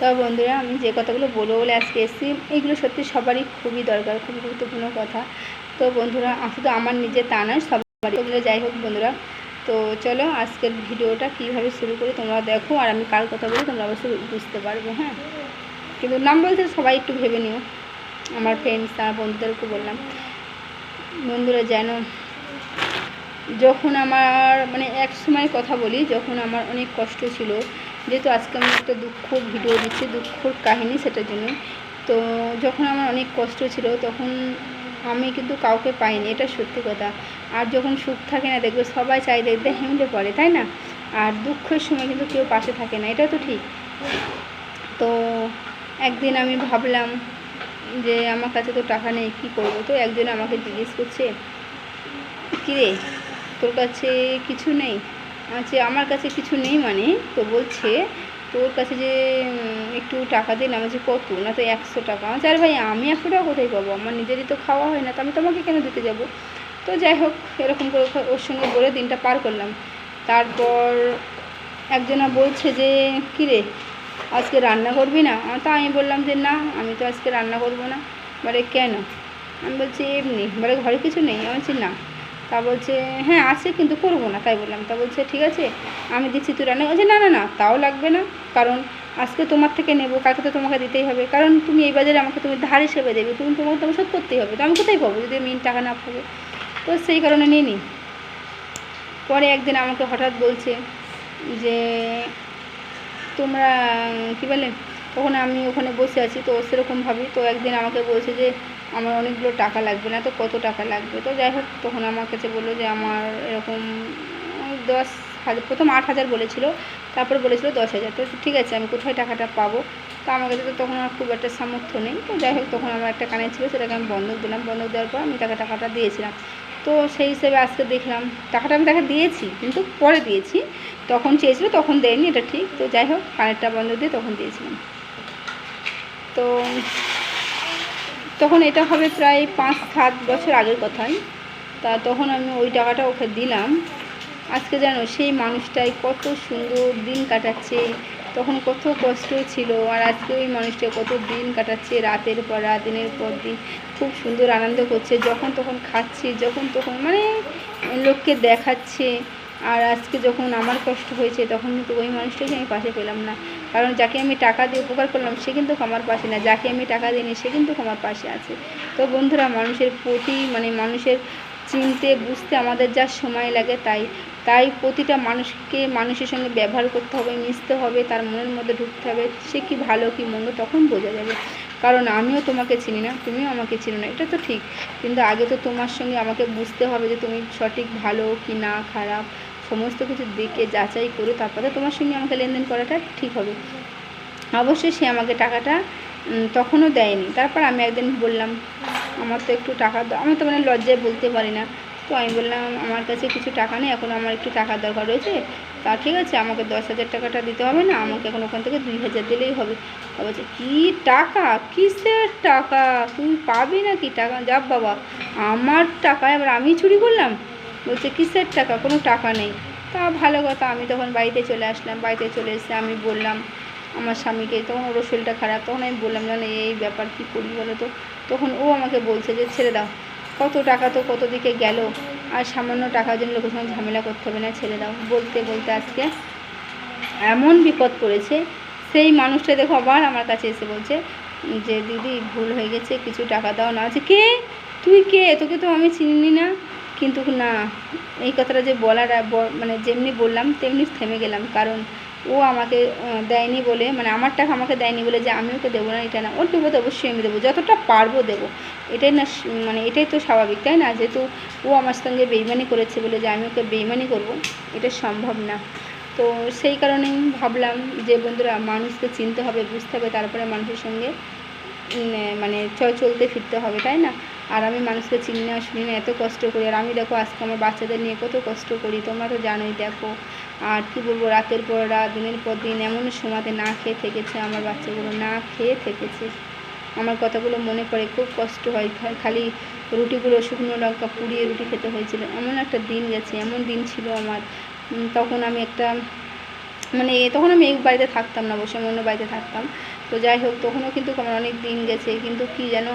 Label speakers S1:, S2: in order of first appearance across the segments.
S1: তো বন্ধুরা, আমি যে কথাগুলো বলব বলে আজকে এসেছি এইগুলো সত্যি সবারই খুবই দরকার, খুবই গুরুত্বপূর্ণ কথা। তো বন্ধুরা শুধু আমার নিজে তা নয়, সবারই যাই হোক বন্ধুরা। তো চলো, আজকের ভিডিওটা কীভাবে শুরু করি তোমরা দেখো, আর আমি কার কথা বলি তোমরা অবশ্যই বুঝতে পারবে হ্যাঁ? কিন্তু নাম বলতে সবাই একটু ভেবে নিও, আমার ফ্রেন্ডস আমার বন্ধুদেরকে বললাম। বন্ধুরা, যেন যখন আমার মানে এক সময় কথা বলি, যখন আমার অনেক কষ্ট ছিল যেহেতু আজকে আমি একটা দুঃখ ভিডিও দিচ্ছি, দুঃখর কাহিনী সেটার জন্য। তো যখন আমার অনেক কষ্ট ছিল, তখন আমি কিন্তু কাউকে পাইনি, এটা সত্যি কথা। আর যখন সুখ থাকে না, দেখবে সবাই চাই দেখবে হেমলে পড়ে, তাই না? আর দুঃখের সময় কিন্তু কেউ পাশে থাকে না এটা তো ঠিক। তো একদিন আমি ভাবলাম যে, আমার কাছে তো টাকা নেই, কী করব? তো একজন আমাকে জিজ্ঞেস করছে, কিরে, তোর কাছে কিছু নেই? আচ্ছা আমার কাছে কিছু নেই মানে তো বলছে, তোর কাছে যে একটু টাকা দিন আমার যে কত? না তো একশো টাকা। আচ্ছা আরে ভাই, আমি একশো টাকা কোথায় পাবো? আমার নিজেরই তো খাওয়া হয় না, তো আমি তোমাকে কেন দিতে যাব? তো যাই হোক, এরকম করে ওর সঙ্গে বলে দিনটা পার করলাম। তারপর একজনা বলছে যে কিরে আজকে রান্না করবি না? তা আমি বললাম যে, না, আমি তো আজকে রান্না করব না। বলে, কেন? আমি বলছি, এমনি। বলে, ঘরে কিছু নেই? আমি বলছি, না। তা বলছে হ্যাঁ আছে কিন্তু করব না। তাই বললাম, তা বলছে, ঠিক আছে, আমি দিচ্ছি তুই রান্না বলছে, না না না, তাও লাগবে না, কারণ আজকে তোমার থেকে নেব, কালকে তো তোমাকে দিতেই হবে, কারণ তুমি এই বাজারে আমাকে তুমি ধার হিসেবে দেবে, তুমি তোমাকে তোমাকে শোধ করতেই হবে, তো আমি কোথায় পাবো যদি আমি টাকা না পাবো? তো সেই কারণে নিয়ে নিই পরে একদিন আমাকে হঠাৎ বলছে যে, তোমরা, কী বলে তখন আমি ওখানে বসে আছি, তো সেরকম ভাবি। তো একদিন আমাকে বলছে যে, আমার অনেকগুলো টাকা লাগবে না তো, কত টাকা লাগবে? তো যাই হোক, তখন আমার কাছে বলল যে, আমার এরকম দশ হাজার প্রথম আট হাজার বলেছিল, তারপরে বলেছিল দশ হাজার। তো ঠিক আছে, আমি কোথায় টাকাটা পাবো? তো আমার কাছে তো তখন আর খুব একটা সামর্থ্য নেই। তো যাই হোক, তখন আমার একটা কানে ছিল, সেটাকে আমি বন্ধক দিলাম। বন্ধক দেওয়ার পর আমি তাকে টাকাটা দিয়েছিলাম। তো সেই হিসেবে আজকে দেখলাম, টাকাটা আমি তাকে দিয়েছি, কিন্তু পরে দিয়েছি। তখন চেয়েছিল, তখন দেয়নি, এটা ঠিক। তো যাই হোক, কানেরটা বন্ধ দিয়ে তখন দিয়েছিলাম। তো তখন এটা হবে প্রায় পাঁচ সাত বছর আগের কথাই। তা তখন আমি ওই টাকাটা ওকে দিলাম। আজকে জানো সেই মানুষটাই কত সুন্দর দিন কাটাচ্ছে। তখন কত কষ্ট ছিল আর আজকে ওই মানুষটা কত দিন কাটাচ্ছে রাতের পর রাত, দিনের পর দিন। খুব সুন্দর আনন্দ করছে। যখন তখন খাচ্ছে, যখন তখন মানে লোককে দেখাচ্ছে। আর আজকে যখন আমার কষ্ট হয়েছে তখন কিন্তু ওই মানুষটাকে আমি পাশে পেলাম না। কারণ যাকে আমি টাকা দিয়ে উপকার করলাম, সে কিন্তু আমার পাশে না। যাকে আমি টাকা দিইনি, সে কিন্তু আমার পাশে আছে। তো বন্ধুরা, মানুষের প্রতি মানে মানুষের চিনতে, বুঝতে আমাদের যা সময় লাগে তাই। তাই প্রতিটা মানুষকে মানুষের সঙ্গে ব্যবহার করতে হবে, মিশতে হবে, তার মনের মধ্যে ঢুকতে হবে, সে কি ভালো, কি মন্দ, তখন বোঝা যাবে। কারণ আমিও তোমাকে চিনি না, তুমিও আমাকে চিনো না, এটা তো ঠিক। কিন্তু আগে তো তোমার সঙ্গে আমাকে বুঝতে হবে যে তুমি সঠিক ভালো কি না, খারাপ। সমস্ত কিছু দেখে যাচাই করে তারপরে তোমার সঙ্গে আমাকে লেনদেন করাটা ঠিক হবে। অবশ্যই সে আমাকে টাকাটা তখনও দেয়নি। তারপর আমি একদিন বললাম, আমার তো একটু টাকা আমি তো মানে লজ্জায় বলতে পারি না। তো আমি বললাম, আমার কাছে কিছু টাকা নেই, এখন আমার একটু টাকার দরকার রয়েছে। তা ঠিক আছে, আমাকে দশ হাজার টাকাটা দিতে হবে না, আমাকে এখন ওখান থেকে দুই হাজার দিলেই হবে। তা বলছে, কী টাকা? কিসের টাকা? তুই পাবি না কি টাকা? যাব বাবা, আমার টাকা এবার আমি চুরি করলাম? বলছে, কিসের টাকা? কোনো টাকা নেই। তা ভালো কথা, আমি তখন বাড়িতে চলে আসলাম, বাড়িতে চলে এসে আমি বললাম আমার স্বামীকে, তখন ওর শরীরটা খারাপ, তখন আমি বললাম, জানো, এই ব্যাপার কী করি বলো তো? তখন ও আমাকে বলছে যে, ছেড়ে দাও। কত টাকা তো কত দিকে গেল, আর সামান্য টাকার জন্য লোকের সঙ্গে ঝামেলা করতে হবে না, ছেড়ে দাও। বলতে বলতে আজকে এমন বিপদ পড়েছে, সেই মানুষটা দেখো আবার আমার কাছে এসে বলছে যে, দিদি, ভুল হয়ে গেছে, কিছু টাকা দাও না। আছে কে? তুই কে? তোকে তো আমি চিনি না। কিন্তু না, এই কথাটা যে বলার মানে যেমনি বললাম তেমনি থেমে গেলাম। কারণ ও আমাকে দেয়নি বলে মানে আমার টাকা আমাকে দেয়নি বলে যে আমি ওকে দেবো না, এটা না। ওর দেবো তো অবশ্যই আমি দেবো, যতটা পারব দেবো। এটাই না মানে এটাই তো স্বাভাবিক, তাই না? যেহেতু ও আমার সঙ্গে বেইমানি করেছে বলে যে আমি ওকে বেইমানি করব, এটা সম্ভব না। তো সেই কারণেই ভাবলাম যে বন্ধুরা, মানুষকে চিনতে হবে, বুঝতে হবে, তারপরে মানুষের সঙ্গে মানে চলতে ফিরতে হবে, তাই না? আর আমি মানুষকে চিনি না, শুনি না, এত কষ্ট করি। আর আমি দেখো, আজকে আমার বাচ্চাদের নিয়ে কত কষ্ট করি, তোমরা তো জানোই, দেখো। আর কি বলব, রাতের পর রাত, দিনের পর দিন এমন সময়তে না খেয়ে থেকেছে আমার বাচ্চাগুলো, না খেয়ে থেকেছে। আমার কথাগুলো মনে পড়ে, খুব কষ্ট হয়। খালি রুটিগুলো শুকনো লঙ্কা পুড়িয়ে রুটি খেতে হয়েছিল। এমন একটা দিন গেছে, এমন দিন ছিল আমার। তখন আমি একটা মানে তখন আমি এই বাড়িতে থাকতাম না, বসে অন্য বাড়িতে থাকতাম। তো যাই হোক, তখনও কিন্তু আমার অনেক দিন গেছে, কিন্তু কি যেন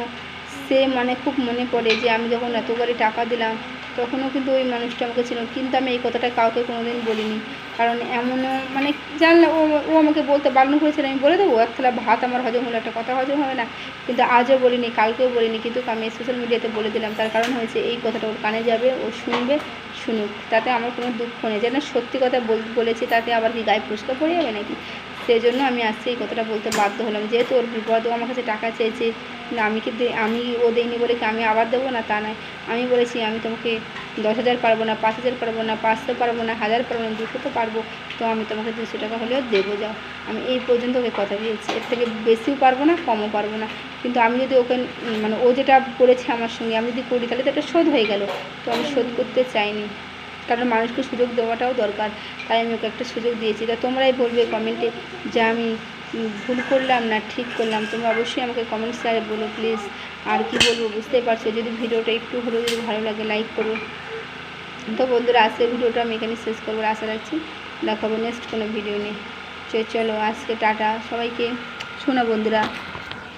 S1: সে মানে খুব মনে পড়ে যে আমি যখন এত করে টাকা দিলাম, তখনও কিন্তু ওই মানুষটা আমাকে ছিল কিন্তু আমি এই কথাটা কাউকে কোনোদিন বলিনি। কারণ এমনও মানে জানলে ও ও আমাকে বলতে বারণ করেছিল, আমি বলে দেবো, এক থালা ভাত আমার হজম হলো, একটা কথা হজম হবে না। কিন্তু আজও বলিনি, কালকেও বলিনি, কিন্তু আমি সোশ্যাল মিডিয়াতে বলে দিলাম, তার কারণ হয়েছে এই কথাটা ওর কানে যাবে, ও শুনবে, শুনুক। তাতে আমার কোনো দুঃখ নেই। যেন সত্যি কথা বল- বলেছি, তাতে আবার কি গায়ে পুরস্কার পড়ে যাবে নাকি? সেই জন্য আমি আজকে এই কথাটা বলতে বাধ্য হলাম। যেহেতু ওর বিপদ, ও আমার কাছে টাকা চেয়েছে আমি কি আমি ও দেয়নি বলে কি আমি আবার দেবো না? তা নয়। আমি বলেছি, আমি তোমাকে দশ হাজার পারব না, পাঁচ হাজার পারব না, পাঁচশো পারব না, হাজার পারব না, দুশো তো পারব। তো আমি তোমাকে দুশো টাকা হলেও দেবো, যাও। আমি এই পর্যন্ত ওকে কথা দিয়েছি। এর থেকে বেশিও পারব না, কমও পারব না। কিন্তু আমি যদি ওকে মানে ও যেটা করেছে আমার সঙ্গে, আমি যদি করি, তাহলে তো একটা শোধ হয়ে গেল। তো আমি শোধ করতে চাইনি। কারণ মানুষকে সুযোগ দেওয়াটাও দরকার। তাই আমি ওকে একটা সুযোগ দিয়েছি। তা তোমরাই বলবে কমেন্টে যে আমি ভুল করলাম না, ঠিক করলাম, তোমরা অবশ্যই আমাকে কমেন্ট করে বলো প্লিজ আর কি বলব, বুঝতেই পারছ, যদি ভিডিওটা একটু হলেও যদি ভালো লাগে লাইক করো। তো বন্ধুরা, আজকের ভিডিওটা আমি এখানে শেষ করব আশা রাখছি দেখাবো নেক্সট কোনো ভিডিও নিয়ে। চলো, আজকে টাটা, সবাইকে। শোনো বন্ধুরা,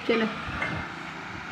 S1: চলো।